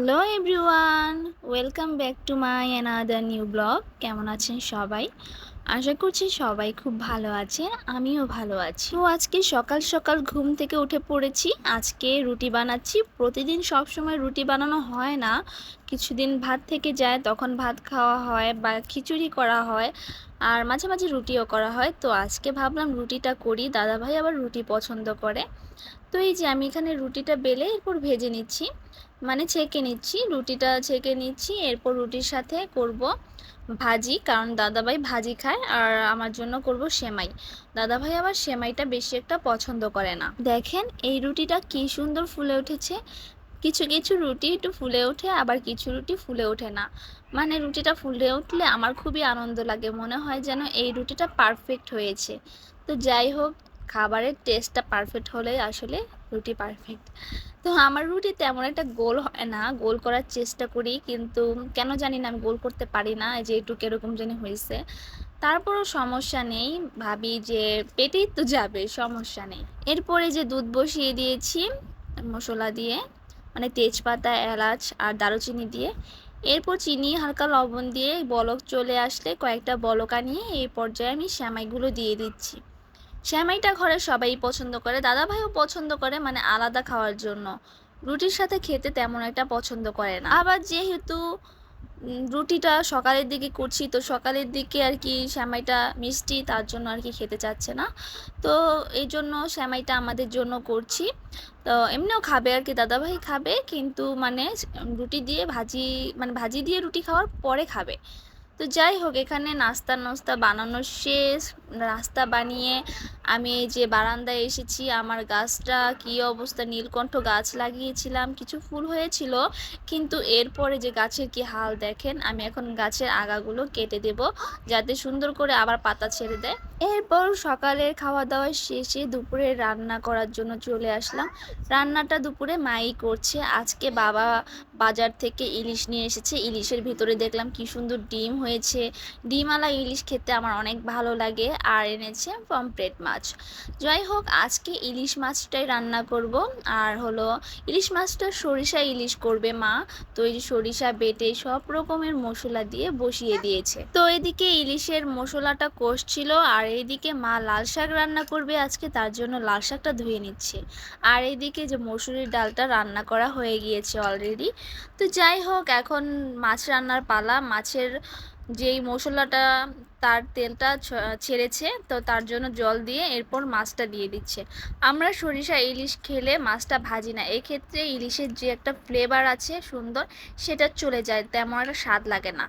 Hello everyone welcome back to my another new blog কেমন আছেন সবাই? আশা করছি সবাই খুব ভালো আছে আমিও ভালো আছি। তো আজকে সকাল সকাল ঘুম থেকে উঠে পড়েছি, আজকে রুটি বানাচ্ছি। প্রতিদিন সব সময় রুটি বানানো হয় না, কিছুদিন ভাত থেকে যায় তখন ভাত খাওয়া হয় বা খিচুড়ি করা হয়, আর মাঝে মাঝে রুটিও করা হয়। তো আজকে ভাবলাম রুটিটা করি, দাদাভাই আবার রুটি পছন্দ করে। তো এই যে আমি এখানে রুটিটা বেলে এরপর ভেজে নিচ্ছি মানে ছেঁকে নিচ্ছি, রুটিটা ছেঁকে নিচ্ছি, এরপর রুটির সাথে করব। ভাজি, কারণ দাদাভাই ভাজি খায় আর আমার জন্য করব সেমাই। দাদাভাই আবার সেমাইটা বেশি একটা পছন্দ করে না। দেখেন এই রুটিটা কি সুন্দর ফুলে উঠেছে। কিছু কিছু রুটি একটু ফুলে ওঠে, আবার কিছু রুটি ফুলে ওঠে না। মানে রুটিটা ফুলে উঠলে আমার খুবই আনন্দ লাগে, মনে হয় যেন এই রুটিটা পারফেক্ট হয়েছে। তো যাই হোক, খাবারের টেস্টটা পারফেক্ট হলে আসলে রুটি পারফেক্ট তো আমার রুটি তেমন একটা গোল হয় না। গোল করার চেষ্টা করি কিন্তু কেন জানি না আমি গোল করতে পারি না যে একটু কীরকম জানি হয়েছে। তারপরও সমস্যা নেই, ভাবি যে পেটেই তো যাবে, সমস্যা নেই। এরপরে যে দুধ বসিয়ে দিয়েছি মশলা দিয়ে মানে তেজপাতা, এলাচ আর দারুচিনি দিয়ে, এরপর চিনি, হালকা লবণ দিয়ে বলক চলে আসলে কয়েকটা বলকা নিয়ে এই পর্যায়ে আমি শ্যামাইগুলো দিয়ে দিচ্ছি। শ্যামাইটা ঘরে সবাই পছন্দ করে দাদা ভাইও পছন্দ করে মানে আলাদা খাওয়ার জন্য। রুটির সাথে খেতে তেমন একটা পছন্দ করে না। আবার যেহেতু রুটিটা সকালের দিকে করছি, তো সকালের দিকে আর কি শ্যামাইটা মিষ্টি, তার জন্য আর কি খেতে চাচ্ছে না। তো এই জন্য শ্যামাইটা আমাদের জন্য করছি। তো এমনিও খাবে আর কি, দাদাভাই খাবে, কিন্তু মানে রুটি দিয়ে ভাজি মানে ভাজি দিয়ে রুটি খাওয়ার পরে খাবে। তো যাই হোক এখানে নাস্তা নাস্তা বানানো শেষ। নাস্তা বানিয়ে আমি এই যে বারান্দায় এসেছি, আমার গাছটা কি অবস্থা? নীলকণ্ঠ গাছ লাগিয়েছিলাম, কিছু ফুল হয়েছিল, কিন্তু এরপরে যে গাছের কি হাল দেখেন, আমি এখন গাছের আগাগুলো কেটে দেব, যাতে সুন্দর করে আবার পাতা ছেড়ে দেয়। এরপর সকালের খাওয়া দাওয়া শেষে দুপুরে রান্না করার জন্য চলে আসলাম। রান্নাটা দুপুরে মাই করছে, আজকে বাবা বাজার থেকে ইলিশ নিয়ে এসেছে, ইলিশের ভিতরে দেখলাম কি সুন্দর ডিম হয়েছে। ডিমওয়ালা ইলিশ খেতে আমার অনেক ভালো লাগে, আর এনেছে পমপ্লেট মাছ। যাই হোক, আজকে ইলিশ মাছটাই রান্না করব। আর হলো, ইলিশ মাছটা সরিষা ইলিশ করবে মা। তো এই সরিষা বেটে সব রকমের মশলা দিয়ে বসিয়ে দিয়েছে। তো এদিকে ইলিশের মশলাটা কষছিল, আর এইদিকে মা লাল শাক রান্না করবে আজকে, তার জন্য লাল শাকটা ধুয়ে নিচ্ছে। আর এইদিকে যে মসুরির ডালটা রান্না করা হয়ে গিয়েছে অলরেডি তো যাই হোক, এখন মাছ রান্নার পালা। মাছের যেই মশলাটা তার তেলটা ছেড়েছে, তো তার জন্য জল দিয়ে এরপর মাছটা দিয়ে দিচ্ছে। আমরা সরিষা, ইলিশ খেলে মাছটা ভাজি না। এক্ষেত্রে ইলিশের যে একটা ফ্লেভার আছে সুন্দর, সেটা চলে যায়, তেমন একটা স্বাদ লাগে না।